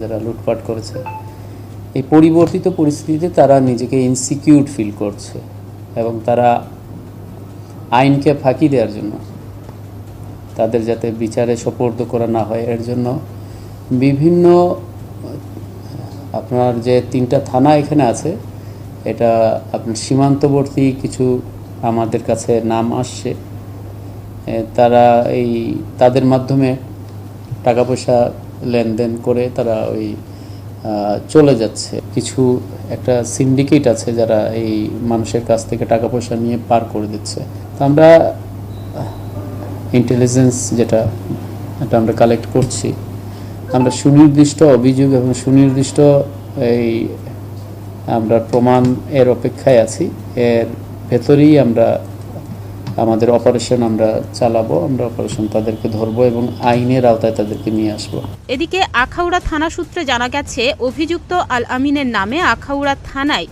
যারা লুটপাট করেছে। এই পরিবর্তিত পরিস্থিতিতে তারা নিজেকে ইনসিকিউর ফিল করছে এবং তারা আইনকে ফাঁকি দেওয়ার জন্য তাদের যাতে বিচারে সোপর্দ করা না হয়, এর জন্য বিভিন্ন, আপনার যে তিনটা থানা এখানে আছে, এটা আপনার সীমান্তবর্তী কিছু আমাদের কাছে নাম আসছে। তারা এই, তাদের মাধ্যমে টাকা পয়সা লেনদেন করে তারা ওই চলে যাচ্ছে। কিছু একটা সিন্ডিকেট আছে যারা এই মানুষের কাছ থেকে টাকা পয়সা নিয়ে পার করে দিচ্ছে। তো আমরা ইন্টেলিজেন্স যেটা, এটা আমরা কালেক্ট করছি। আমরা সুনির্দিষ্ট অভিযোগ এবং সুনির্দিষ্ট এই, আমরা প্রমাণ এর অপেক্ষায় আছি। এর ভেতরেই আমরা আমাদের অপারেশন আমরা চালাবো, আমরা অপারেশন তাদেরকে ধরবো এবং আইনের আওতায় তাদেরকে নিয়ে আসব। এদিকে আখাউড়া থানা সূত্রে জানা গেছে, অভিযুক্ত আল আমিনের নামে আখাউড়া থানায়